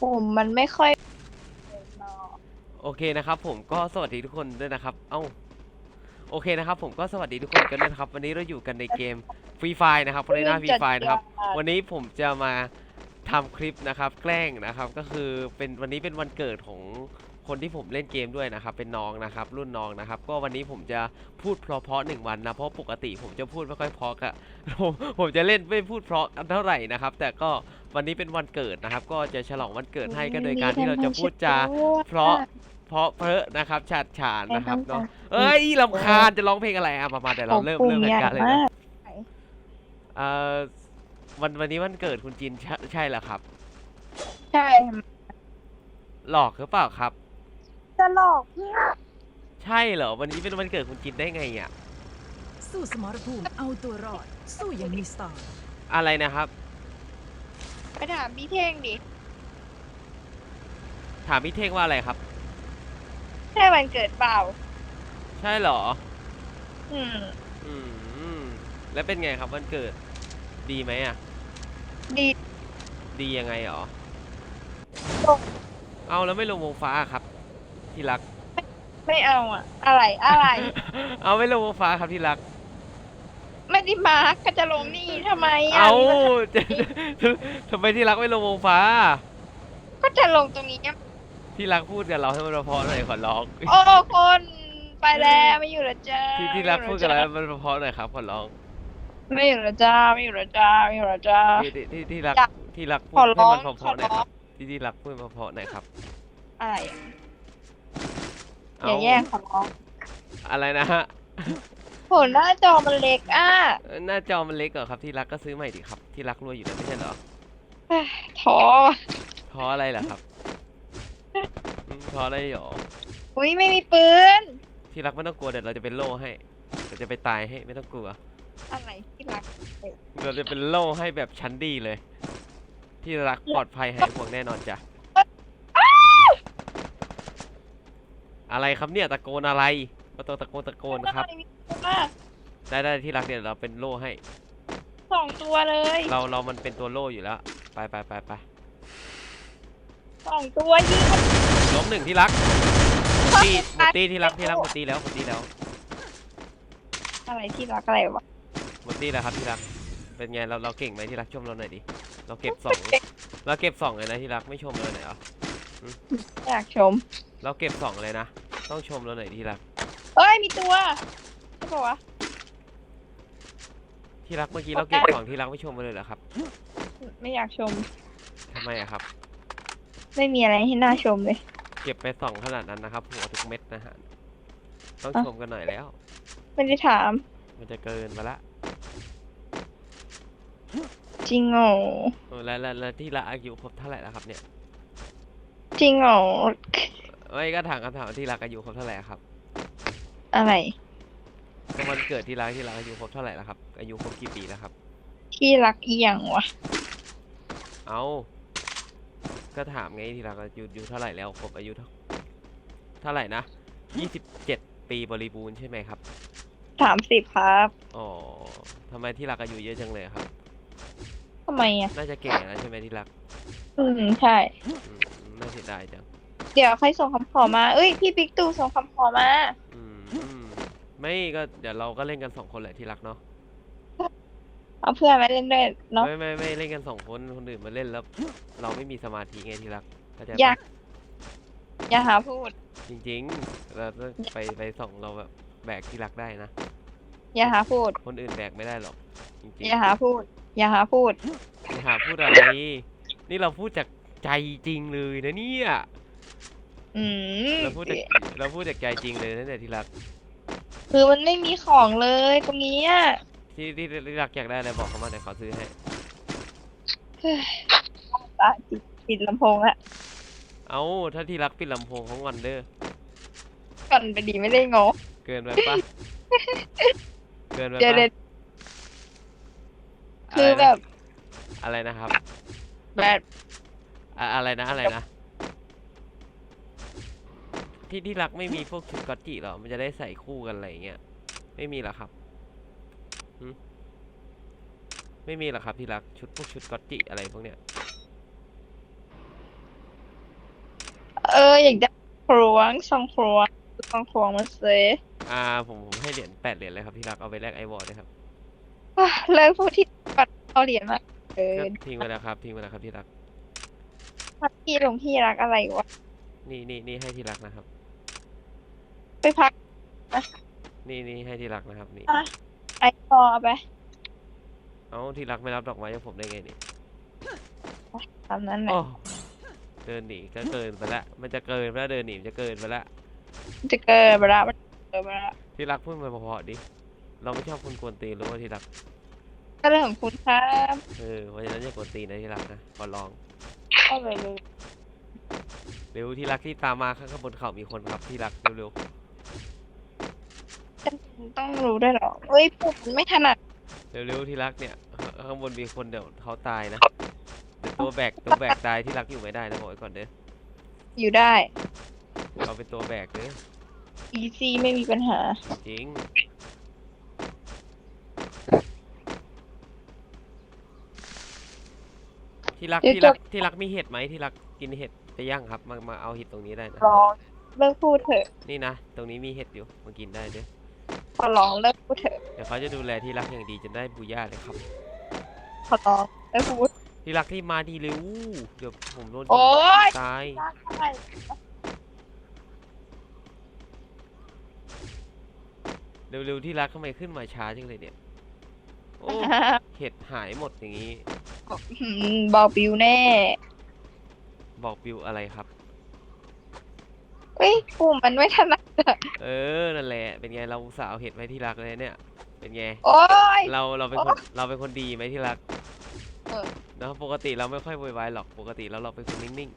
ผมมันไม่ค่อยเนาะโอเคนะครับ ผมก็สวัสดีทุกคนด้วยนะครับ เอ้า โอเคนะครับ ผมก็สวัสดีทุกคนกันด้วยนะครับ วันนี้เราอยู่กันในเกมฟรีไฟนะครับคนในหน้าฟรีไฟนะครับ วันนี้ผมจะมาทำคลิปนะครับ แกล้งนะครับ ก็คือเป็นวันนี้เป็นวันเกิดของ คนที่ผมเล่นเกมด้วยนะครับเป็นน้องนะครับรุ่นน้องนะครับก็วันนี้ผมจะพูดเพราะๆหนึ่งวันนะเพราะปกติผมจะพูดไม่ค่อยเพราะอะผมผมจะเล่นไม่พูดเพราะกันเท่าไหร่นะครับ แต่ก็วันนี้เป็นวันเกิดนะครับ ก็จะฉลองวันเกิดให้ก็โดยการที่เราจะพูดจาเพราะเพราะเพอะนะครับฉาดฉานนะครับเนาะเอ้ยลำคาญจะร้องเพลงอะไรอะมามาเดี๋ยวเราเริ่มเริ่มรายการเลยนะเอ่อวันวันนี้วันเกิดคุณจินใช่ใช่เหรอครับ ใช่หลอกหรือเปล่าครับ จะหลอกเพื่อใช่เหรอ วันนี้เป็นวันเกิดคุณจินได้ไงอะ สู้สมรภูมิเอาตัวรอด สู้อย่างมีสไตล์อะไรนะครับ ไปถามพี่เท่งดิถามพี่เท่งว่าอะไรครับ ใช่วันเกิดเปล่า ใช่เหรอ อืม อืม แล้วเป็นไงครับวันเกิด ดีไหมอะ ดี ดียังไงหรอ ลง เอาแล้วไม่ลงวงฟ้าอะครับ ที่รัก ไม่เอาอะอะไรอะไร เอาไม่ลงวงฟ้าครับที่รัก ไม่ได้มาร์กก็จะลงนี่ทำไมอะเอานี่มันจะทำไมที่รักไม่ลงวงฟ้า ก็จะลงตรงนี้ที่รักพูดกับเราให้มันเพราะๆหน่อยขอร้อง โอ้คนไปแล้วไม่อยู่แล้วจ้าที่ที่รักพูดกับเราให้มันเพราะๆหน่อยครับขอร้องไม่อยู่แล้วจ้าไม่อยู่แล้วจ้าไม่อยู่แล้วจ้า ที่ที่ที่ที่รักอยากที่รักพูดขอให้ร้องมันเพราะๆหน่อยขอร้คองรับที่ที่รักพูดเพราะๆหน่อยครับอะไรอะ อเอาย่าแย่งขอร้องอะไรนะฮะโหหน้าจอมันเล็กอะหน้าจอมันเล็กเหรอครับที่รักก็ซื้อใหม่ดิครับ ที่รักรวยอยู่แล้วไม่ใช่เหรอเอ้ยท้อเพราะอะไรล่ะครับอืมเพราะอะไรหรออุ้ยไม่มีปืน ที่รักไม่ต้องกลัวเดี๋ยวเราจะเป็นโล่ให้เราจะไปตายให้ไม่ต้องกลัว อะไรที่รักเราจะเป็นโล่ให้แบบชั้นดีเลย ที่รักปลอดภัยหายห่วงแน่นอนจ้ะ อะไรครับเนี่ยตะโกนอะไรมาตัวตะโกนตะโกนครับทำไมมีตัวได้ได้ที่รักเดี๋ยวเราเป็นโล่ให้สองตัวเลยเราเรามันเป็นตัวโล่อยู่แล้ว ไปไปไปไปสองตัวยิงล้มหนึ่งที่รักตีหมดตีที่รักที่รักหมดตีแล้วหมดตีแล้วอะไรที่รักอะไรวะหมดตีแล้วครับที่รัก เป็นไงเราเราเก่งไหมที่รักชมเราหน่อยดิเราเก็บสองเราเก็บสองเลยนะที่รักไม่ชมเราหน่อยเหรออยากชม เราเก็บสองเลยนะ ต้องชมเราหน่อยที่รักเอ้ยมีตัวใช่ปะวะที่รักเมื่อกี้เราเก็บสองที่รักไม่ชมมาเลยเหรอครับไม่อยากชมทำไมอะครับ ไม่มีอะไรให้น่าชมเลย เก็บไปสองขนาดนั้นนะครับหัวทุกเม็ดนะฮะต้องอะชมกันหน่อยแล้ว ไม่ได้ถาม มันจะเกินไปละจริงเหรอเออแล้วแล้วแล้วที่รักอายุครบเท่าไหร่แล้วครับเนี่ย จริงเห รอไม่ก็ถามคำถามว่าที่รักอายุครบเท่าไหร่ครับอะไร ก็วันเกิดที่รักที่รักอายุครบเท่าไหร่แล้วครับ อายุครบกี่ปีแล้วครับ ที่รักอีหยังวะ เอาก็ถามไงที่รักอายุอายุเท่าไหร่แล้วครบอายุเท่าเท่าไหร่นะยี่สิบเจ็ดปีบริบูรณ์ใช่ไหมครับสามสิบครับอ๋อทำไมที่รักอายุเยอะจังเลยครับ ทำไมอะ น่าจะแก่แล้วใช่ไหมที่รักอืม ใช่ อืมน่าเสียดายจัง เดี๋ยวใครส่งคำขอมา เอ้ยพี่บิ๊กตู่ส่งคำขอมา อืมอืมไม่ก็เดี๋ยวเราก็เล่นกันสองคนแหละที่รักเนาะเอาเพื่อนมาเล่นด้วยเนาะ ไม่ไม่ไม่เล่นกันสองคนคนอื่นมาเล่นแล้ว เราไม่มีสมาธิไงที่รักเข้าใจอยากปะอย่าหาพูด จริงๆเราต้องไปไปส่องเราแบบแบกที่รักได้นะ อย่าหาพูด คนอื่นแบกไม่ได้หรอก จริงอย่าหาพูด อย่าหาพูดๆอย่าหาพูดอะไร นี่เราพูดจากใจจริงเลยนะเนี่ย อืมเราพูดจากเราพูดจากใจจริงเลยนะเนี่ยที่รักคือมันไม่มีของเลยตรงนี้อะที่ที่ที่รักอยากได้อะไรบอกเขามาเดี๋ยวเขาซื้อให้ตาปิดปิดลำโพงละเอาถ้าที่รักปิดลำโพงของวันเด้อก่อนไปดีไม่ได้งอเกินไปปะเกินไปเดี๋ยวปะเดี๋ยวคือแบบอะไรนะครับ แบบอะอะไรนะอะไรนะ ที่ที่รักไม่มีพวกชุดกอตจิหรอ มันจะได้ใส่คู่กันอะไรอย่างเงี้ย ไม่มีหรอครับหึไม่มีหรอครับที่รัก ชุดพวกชุดกอตจิอะไรพวกเนี้ย เอออยากได้ครวงสองครวงสองครวงมาเซอ่าผมผมให้เหรียญแปดเหรียญเลยครับที่รักเอาไปแลกไอวอลด้วยครับอะเลิกพูดที่ปัดเอาเหรียญมาเออก็ทิ้งไปแล้วครับทิ้งไปแล้วครับที่รักพี่หลวงพี่รักอะไรวะนี่นี่นี่ให้ที่รักนะครับ ไปพักนี่นี่ให้ที่รักนะครับนี่ ไอพอเอาไปเอ้าที่รักไม่รับดอกไม้จากผมได้ไงนี่ตามนั้นแหละโอ้เดินหนีก็เกินไปละ มันจะเกินไปแล้วเดินหนีมันจะเกินไปละ จะเกิดไปละมันเกิดไปละที่รักพูดมาเพอๆดิ เราไม่ชอบคนกวนตีนหรือว่าที่รัก ก็เรื่องของคุณครับเออ เพราะฉะนั้นอย่ากวนตีนนะที่รักนะ ขอลองเข้าไปเลยเร็วที่รักที่ตามมาข้างบนเขามีคนครับที่รักเร็ว ต้องรู้ด้วยเหรอเฮ้ยผมมันไม่ถนัดๆเร็วๆที่รักเนี่ยข้างข้างบนมีคนเดี๋ยวเขาตายนะเดี๋ยวตัวแบกตัวแบกตายที่รักอยู่ไม่ได้นะบอกไว้ก่อนเด้ออยู่ได้ เราเป็นตัวแบกเด้อ easy ไม่มีปัญหา จริง ที่รักเดี๋ยวที่รักจบที่รักมีเห็ดไหมที่รักกินเห็ดไปย่างครับมามาเอาเห็ดตรงนี้ได้นะลองเลิกพูดเถอะ นี่นะ ตรงนี้มีเห็ดอยู่มากินได้เด้อ ขอร้องเลิกพูดเถอะเดี๋ยวเขาจะดูแลที่รักอย่างดีจนได้บูย่าเลยครับ ขอร้องเลิกพูด ที่รักที่มาดีเร็วเดี๋ยวผมโดนโอ๊ย ตายรักอะไรเร็วๆที่รักทำไมขึ้นมาช้าจังเลยเนี่ย โอ้เห็ดหายหมดอย่างนี้หืมเบาปิวแน่บอกบิวอะไรครับ เฮ้ยปุ่มมันไม่ถนัดอะ เออ นั่นแหละ เป็นไงเราอุตสาวเห็ดไว้ที่รักเลยเนี่ย เป็นไง โอ๊ยเราเราเป็นคนเราเป็นคนดีไหมที่รักเออ เนอะปกติเราไม่ค่อยโวยวายหรอก ปกติแล้วเราเป็นคนนิ่ง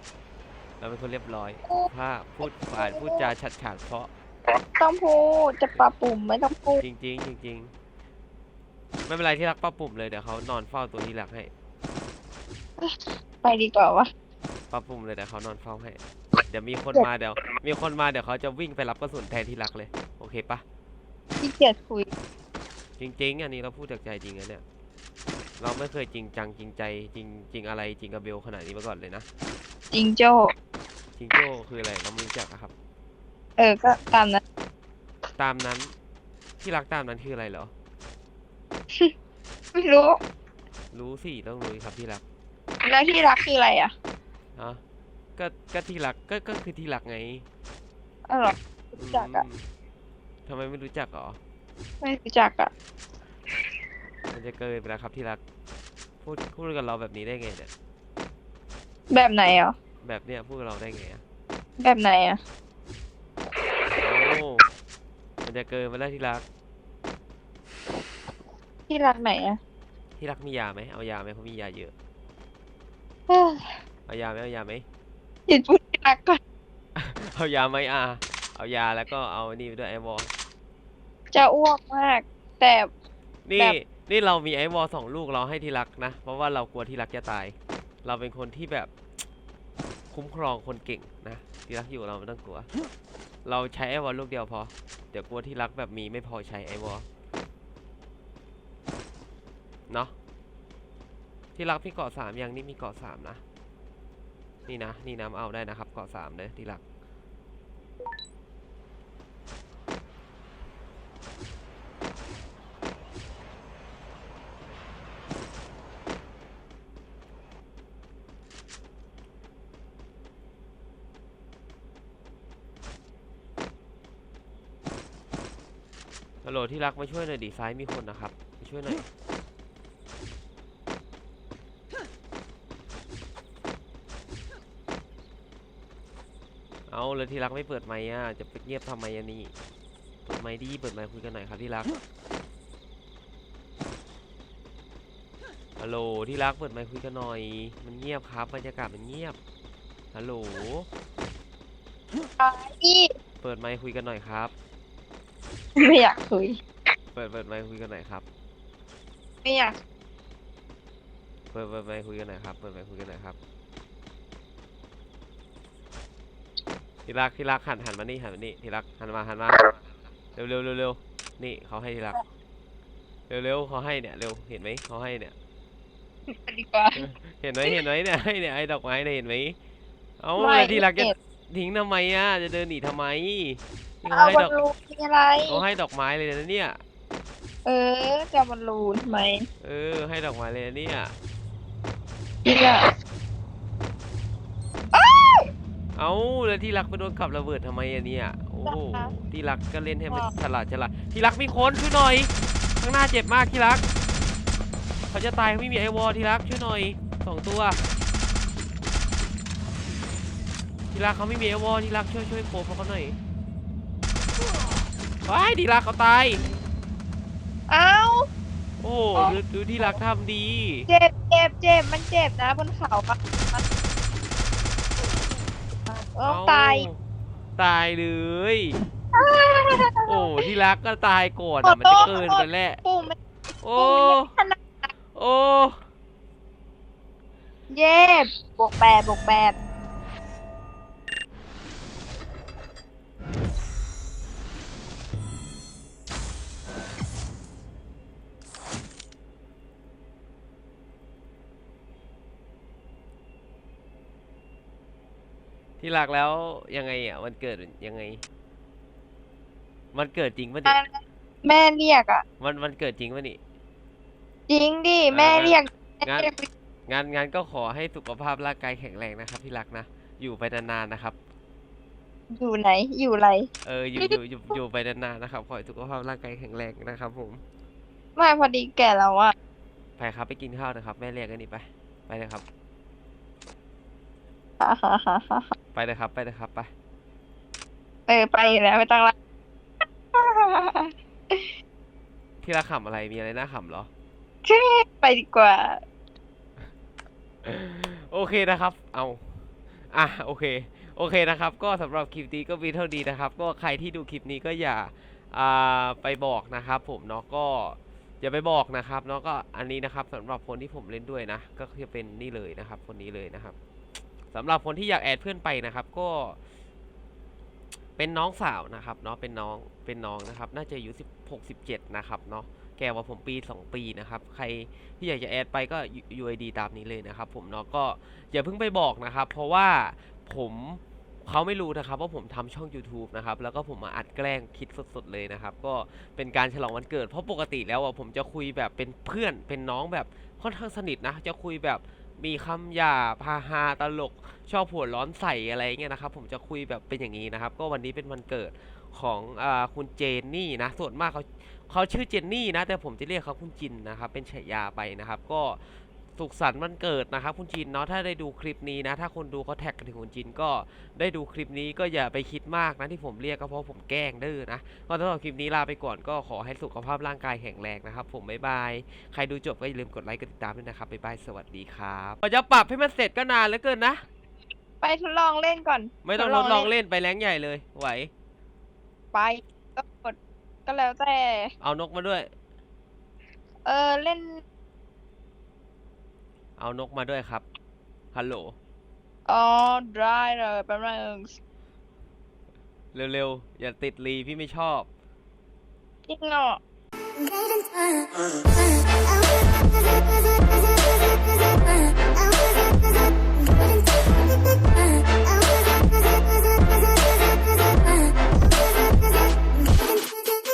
ๆ เราเป็นคนเรียบร้อยถ้าพูดอ่านพูดจาฉัดฉานเพราะ ต้องพูดจะปรับปุ่มไม่ต้องพูดจริงๆจริงๆไม่เป็นไรที่รักป้าปุ่มเลยเดี๋ยวเขานอนเฝ้าตัวที่รักให้ไปดีกว่าวะป้าปุ่มเลยเดี๋ยวเขานอนเฝ้าให้ เดี๋ยวมีคนมาเดี๋ยว มีคนมาเดี๋ยวเขาจะวิ่งไปรับกระสุนแทนที่รักเลย โอเคปะขี้เกียจคุยจริง ๆ อันนี้เราพูดจากใจจริงนะเนี่ย เราไม่เคยจริงจังจริงใจจริงจริงอะไรจริงกับเบลขนาดนี้มาก่อนเลยนะจริงโจ้จริงโจ้คืออะไรเราไม่รู้จักอะครับ เออก็ตามนั้นตามนั้นที่รักตามนั้นคืออะไรเหรอ ไม่รู้รู้สิต้องรู้ครับที่รัก แล้วที่รักคืออะไรอะอะ ก็ก็ที่รักก็ก็คือที่รักไงอ๋อเหรอ รู้จักอะ มทำไมไม่รู้จักเหรอ ไม่รู้จักอะ มันจะเกินไปแล้วครับที่รัก พูดพูดกับเราแบบนี้ได้ไงเนี่ย แบบไหนอะแบบเนี้ยพูดกับเราได้ไงอะแบบไหนอะ โอ้มันจะเกินไปแล้วที่รัก ที่รักไหนอะที่รักมียาไหมเอายาไหมเขามียาเยอะ เอ้ยเอายาไหมเอายาไหม หยุดพูดที่รักก่อนเอายาไหมอะเอายาแล้วก็เอานี่ไปด้วยไอวอลจะอ้วกมาก แต่ นี่แบบ นี่เรามีไอวอลสองลูกเราให้ที่รักนะ เพราะว่าเรากลัวที่รักจะตาย เราเป็นคนที่แบบ คุ้มครองคนเก่งนะที่รักอยู่กับเราไม่ต้องกลัว เราใช้ไอวอลลูกเดียวพอ เดี๋ยวกลัวที่รักแบบมีไม่พอใช้ไอวอลเนาะที่รักพี่เกาะสามยังนี่มีเกาะสามนะ นี่นะ นี่น้ำเอาได้นะครับ เกาะสามเลยที่รัก ฮัลโหลที่รักมาช่วยหน่อยดิซ้ายมีคนนะครับ มาช่วยหน่อย เอาแล้วที่รักไม่เปิดไมค์อะจะไปเงียบทำไมอันนี้เปิดไมค์ดีเปิดไมค์คุยกันหน่อยครับที่รักฮัลโหลที่รักเปิดไมค์คุยกันหน่อย มันเงียบครับบรรยากาศมันเงียบฮัลโหลอีเปิดไมค์คุยกันหน่อยครับ ไม่อยากคุย เปิดเปิดไมค์คุยกันหน่อยครับไม่อยาก เปิดเปิดไมค์คุยกันหน่อยครับเปิดไมค์คุยกันหน่อยครับ ที่รักที่รักหันหันมานี่หันมานี่ที่รักหันมาหันมาเร็วเร็วเร็วเร็วนี่เขาให้ที่รักเร็วเร็วเขาให้เนี่ยเร็วเห็นไหมเขาให้เนี่ยไปดีกว่าเห็นไหมเห็นไหมเนี่ยให้เนี่ยไอ้ดอกไม้เนี่ยเห็นไหมเอาไม่แล้วที่รักจะเก็บทิ้งทำไมอะจะเดินหนีทำไมนี่เอาเขาให้บอดลอกลูนมีอะไรเขาให้ดอกไม้เลยนะเนี่ยเออจะเอาบอลลูนทำไมเออ ให้ดอกไม้เลยนะเนี่ยพี่อะ เอาแล้วที่รักไปโดนขับระเบิดทำไมอะเนี่ยโอ้โหที่รักก็เล่นให้มันฉลาดฉลาดที่รักมีคนช่วยหน่อย ข้างหน้าเจ็บมากที่รัก เขาจะตายเขาไม่มีไอวอลที่รักช่วยหน่อยสองตัว ที่รักเขาไม่มีไอวอลที่รักช่วยช่วยโคเขาเขาหน่อยว้ายที่รักเขาตายเอ้าโอ้โหดูดูที่รักทำดี เจ็บเจ็บเจ็บมันเจ็บนะบนเขาอะมัน ต้องตาย เอ้ตายเลย โอ้ ที่รักก็ตายก่อนอะมันจะเกินไปแล้ว ปุ่มมันโอ้ขนาดโอ้ เย็บบวกแปดบวกแปด ที่รักแล้วยังไงอะมันเกิดยังไง มันเกิดจริงปะนี่แม่เรียกอะมันมันเกิดจริงปะนี่ จริงดิเออแม่เรียกงั้นแม่เรียกงานงานก็ขอให้สุขภาพร่างกายแข็งแรงนะครับที่รักนะ อยู่ไปนานๆนะครับ อยู่ไหน อยู่ไร เอออยู่อยู่อยู่อยู่ไปนานๆนะครับ ขอให้สุขภาพร่างกายแข็งแรงนะครับผม ไม่พอดีแก่แล้วอะไปครับไปกินข้าวนะครับ แม่เรียกกันนี่ไป ไปเลยครับ ไปเลยครับ ไปเลยครับ ไป เออไปแล้วไม่ต้องละ ที่รักขำอะไร มีอะไรน่าขำเหรอ ไปดีกว่า โอเคนะครับ เอาอะโอเค โอเคนะครับ ก็สำหรับคลิปนี้ก็มีเท่านี้นะครับ ก็ใครที่ดูคลิปนี้ก็อย่าอ่าไปบอกนะครับ ผมเนาะก็อย่าไปบอกนะครับเนาะก็อันนี้นะครับสำหรับคนที่ผมเล่นด้วยนะ ก็จะเป็นนี่เลยนะครับ คนนี้เลยนะครับ สำหรับคนที่อยากแอดเพื่อนไปนะครับ ก็ เป็นน้องสาวนะครับเนาะเป็นน้องเป็นน้องนะครับ น่าจะอายุสิบหกสิบเจ็ดนะครับเนาะแกกว่าผมปีสองปีนะครับ ใครที่อยากจะแอดไปก็ UID ตามนี้เลยนะครับ ผมเนาะก็อย่าเพิ่งไปบอกนะครับ เพราะว่าผมเขาไม่รู้นะครับว่าผมทำช่อง YouTube นะครับ แล้วก็ผมมาอัดแกล้งคิดสดๆเลยนะครับ ก็เป็นการฉลองวันเกิด เพราะปกติแล้วอะผมจะคุยแบบเป็นเพื่อนเป็นน้องแบบค่อนข้างสนิทนะ จะคุยแบบ มีคำหยาพาฮาตลก ชอบหัวร้อนใส่อะไรเงี้ยนะครับ ผมจะคุยแบบเป็นอย่างนี้นะครับ ก็วันนี้เป็นวันเกิดของอคุณเจนนี่นะส่วนมากเขาเขาชื่อเจนนี่นะแต่ผมจะเรียกเขาคุณจินนะครับเป็นฉายาไปนะครับ ก็ สุขสันต์วันเกิดนะครับคุณจินเนาะถ้าได้ดูคลิปนี้นะ ถ้าคนดูเขาแท็กกันถึงคุณจินก็ได้ดูคลิปนี้ก็อย่าไปคิดมากนะที่ผมเรียกก็เพราะผมแกล้งดื้อนะก็สำหรับคลิปนี้ลาไปก่อนก็ขอให้สุขภาพร่างกายแข็งแรงนะครับ ผมบ๊ายบายใครดูจบก็อย่าลืมกดไลค์กดติดตามด้วยนะครับบ๊ายบายสวัสดีครับกว่าจะปรับให้มันเสร็จก็นานเหลือเกินนะ ไปทดลองเล่นก่อนไม่ต้องทดลองเล่นไปแรงใหญ่เลยไหว ไปก็กดก็แล้วแต่เอานกมาด้วย เออเล่น เอานกมาด้วยครับ ฮัลโหล อ๋อได้เลยแป๊บนึงเร็วๆ อย่าติดลีพี่ไม่ชอบ จริงเหรอ Thank you.